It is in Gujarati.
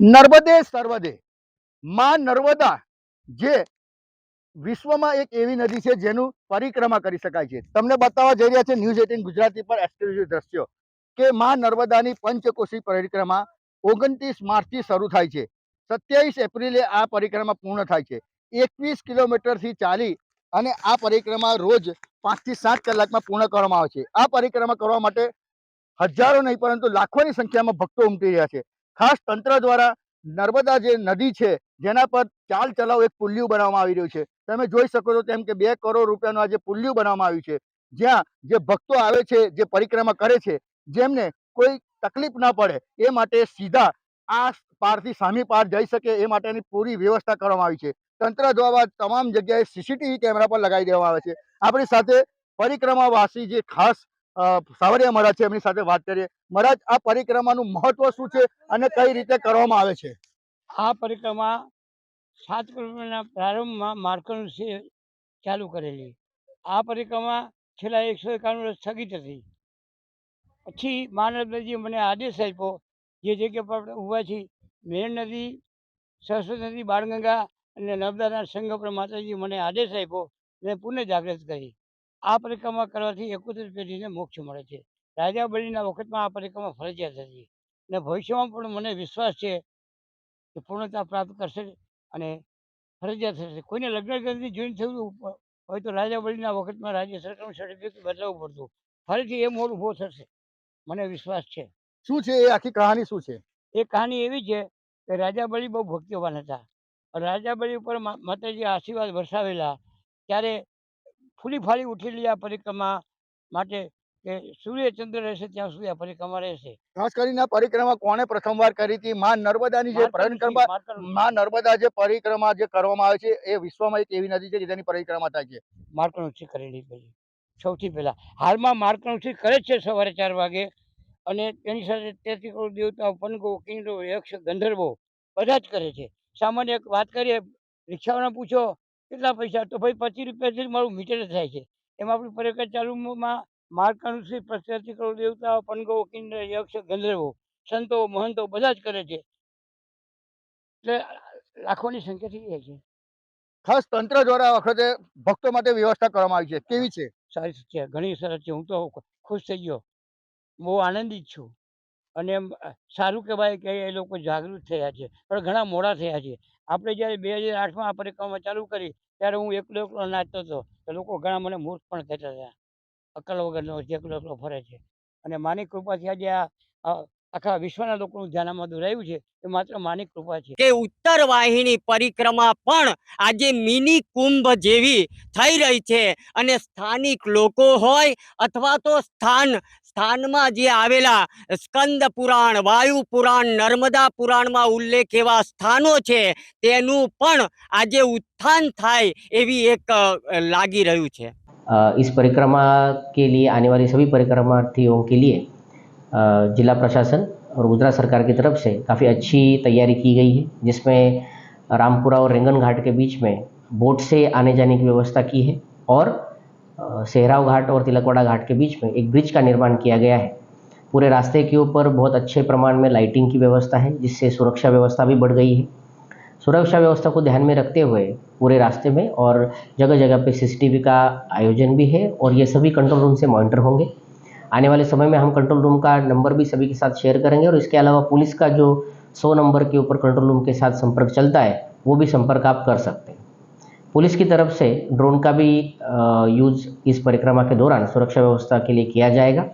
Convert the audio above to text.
નર્મદે સર્વદે. માં નર્મદા જે વિશ્વમાં એક એવી નદી છે જેનું પરિક્રમા કરી શકાય છે. તમને બતાવવા જઈ રહ્યા છે ન્યૂઝ એટીન ગુજરાતી પર એક્સક્લુઝિવ દ્રશ્યો કે માં નર્મદાની પંચકોશી પરિક્રમા ઓગણત્રીસ માર્ચથી શરૂ થાય છે. સત્યાવીસ એપ્રિલે આ પરિક્રમા પૂર્ણ થાય છે. એકવીસ કિલોમીટરથી ચાલી અને આ પરિક્રમા રોજ પાંચથી સાત કલાકમાં પૂર્ણ કરવામાં આવે છે. આ પરિક્રમા કરવા માટે હજારો નહીં પરંતુ લાખોની સંખ્યામાં ભક્તો ઉમટી રહ્યા છે. ખાસ તંત્ર દ્વારા નર્મદા જે નદી છે, જેના પર ચાલ ચલાવ એક પુલ્યુ બનાવવામાં આવી રહ્યું છે. તમે જોઈ શકો છો તેમ કે બે કરોડ રૂપિયાનું આજે પુલ્યુ બનાવવામાં આવ્યું છે, જ્યાં જે ભક્તો આવે છે, જે પરિક્રમા કરે છે, જેમને કોઈ તકલીફ ના પડે, એ માટે સીધા આ પારથી સામી પાર જઈ શકે એ માટેની પૂરી વ્યવસ્થા કરવામાં આવી છે. તંત્ર દ્વારા તમામ જગ્યાએ સીસીટીવી કેમેરા પણ લગાવી દેવામાં આવે છે. આપણી સાથે પરિક્રમાવાસી જે ખાસ સાવરિયા મહારાજ છે, એમની સાથે વાત કરીએ. મહારાજ, આ પરિક્રમાનું મહત્વ શું છે અને કઈ રીતે કરવામાં આવે છે? આ પરિક્રમા સાત કિલોમીટરના પ્રારંભમાં માર્કનું ચાલુ કરેલી. આ પરિક્રમા છેલ્લા એકસો એકાણું વર્ષ સ્થગિત હતી. પછી મહાનર્મદાજીએ મને આદેશ આપ્યો, જે જગ્યા પર આપણે ઊભા છીએ મેર નદી, સરસ્વતી નદી બાળગંગા અને નર્મદાના સંગમ પર માતાજી મને આદેશ આપ્યો, મેં પુનઃ જાગૃત કરી. આ પરિક્રમા કરવાથી એકત્રીસ પેઢીને મોક્ષ મળે છે. રાજા બળીના વખતમાં આ પરિક્રમા ફરજિયાત હતી અને ભવિષ્યમાં પણ મને વિશ્વાસ છે કે પૂર્ણતા પ્રાપ્ત કરશે અને ફરજિયાત થશે. કોઈને લગ્ન કરતી જોઈન થયું હોય- તો રાજા બળીના વખતમાં રાજ્ય સરકારનું સર્ટિફિકેટ બદલાવવું પડતું. ફરીથી એ મોડ ઊભો થશે. મને વિશ્વાસ છે. શું છે? એ આખી કહાની શું છે? એ કહાની એવી છે કે રાજા બળી બહુ ભક્તિવાન હતા. રાજા બળી ઉપર મા- માતાજીએ આશીર્વાદ વરસાવેલા ત્યારે ફૂલી ફાળી ઉઠેલી આ પરિક્રમા માટે કે સૂર્ય ચંદ્ર રહેશે ત્યાં સુધી આ પરિક્રમા રહેશે. ખાસ કરીને આ પરિક્રમા કોણે પ્રથમવાર કરી હતી? માં નર્મદાની જે પરિક્રમા માં નર્મદા જે પરિક્રમા જે કરવામાં આવે છે એ વિશ્વમાં એક એવી નદી છે કે જેની પરિક્રમા થાય છે. માર્કણોથી કરેલી પછી સૌથી પહેલા. હાલમાં માર્કણોથી કરે જ છે સવારે ચાર વાગે અને તેની સાથે તેથી કરોડ દેવતાઓ પનગો કિંડો યક્ષ ગંધર્વો બધા જ કરે છે. સામાન્ય એક વાત કરીએ રિક્ષાવાળા પૂછો કેટલા પૈસા? તો ભાઈ પચીસ રૂપિયાથી મારું મીટર થાય છે. એમાં આપણી પરિક્રમા ચાલુમાં માર્ગ અનુસરી પ્રત્યાથી કરોડ દેવતાઓ પનગો કિન્દ્ર યક્ષ ગંધર્વો સંતો મહંતો બધા જ કરે છે. એટલે લાખોની સંખ્યા થઈ જાય છે. ખાસ તંત્ર દ્વારા આ વખતે ભક્તો માટે વ્યવસ્થા કરવામાં આવી છે. કેવી છે? સારી છે. ઘણી સરસ છે. હું તો ખુશ થઈ ગયો. બહુ આનંદિત છું. અને સારું કહેવાય કે એ લોકો જાગૃત થયા છે. પણ ઘણા મોડા થયા છે. આપણે જ્યારે બે હજાર આઠમાં આ પરિક્રમા ચાલુ કરી, ત્યારે હું એકલો એકલો નાચતો હતો. તો લોકો ઘણા મને મૂર્ખ પણ કહેતા હતા. અકલ વગરનો એકલો એકલો ફરે છે. અને માની કૃપાથી આજે આ આખા વિશ્વના લોકોનું ધ્યાન આમાં દોરાયું છે એ માત્ર માની કૃપા છે કે ઉત્તર વાહિની પરિક્રમા પણ આજે મિની કુંભ જેવી થઈ રહી છે અને સ્થાનિક લોકો હોય અથવા તો સ્થાન સ્થાનમાં જે આવેલા સ્કંદ પુરાણ વાયુ પુરાણ નર્મદા પુરાણમાં ઉલ્લેખ એવા સ્થાનો છે તેનું પણ આજે ઉત્થાન થાય એવી એક અ, લાગી રહ્યું છે अ, इस परिक्रमा के लिए आने वाली सभी परिक्रमार्थियों के लिए अ, जिला प्रशासन और गुजरात सरकार की तरफ़ से काफ़ी अच्छी तैयारी की गई है, जिसमें रामपुरा और रेंगन घाट के बीच में बोट से आने जाने की व्यवस्था की है और सेहराव घाट और तिलकवाड़ा घाट के बीच में एक ब्रिज का निर्माण किया गया है। पूरे रास्ते के ऊपर बहुत अच्छे प्रमाण में लाइटिंग की व्यवस्था है, जिससे सुरक्षा व्यवस्था भी बढ़ गई है। सुरक्षा व्यवस्था को ध्यान में रखते हुए पूरे रास्ते में और जगह जगह पे सीसीटीवी का आयोजन भी है और ये सभी कंट्रोल रूम से मॉनिटर होंगे। आने वाले समय में हम कंट्रोल रूम का नंबर भी सभी के साथ शेयर करेंगे और इसके अलावा पुलिस का जो सौ नंबर के ऊपर कंट्रोल रूम के साथ संपर्क चलता है, वो भी संपर्क आप कर सकते हैं। पुलिस की तरफ़ से ड्रोन का भी यूज़ इस परिक्रमा के दौरान सुरक्षा व्यवस्था के लिए किया जाएगा।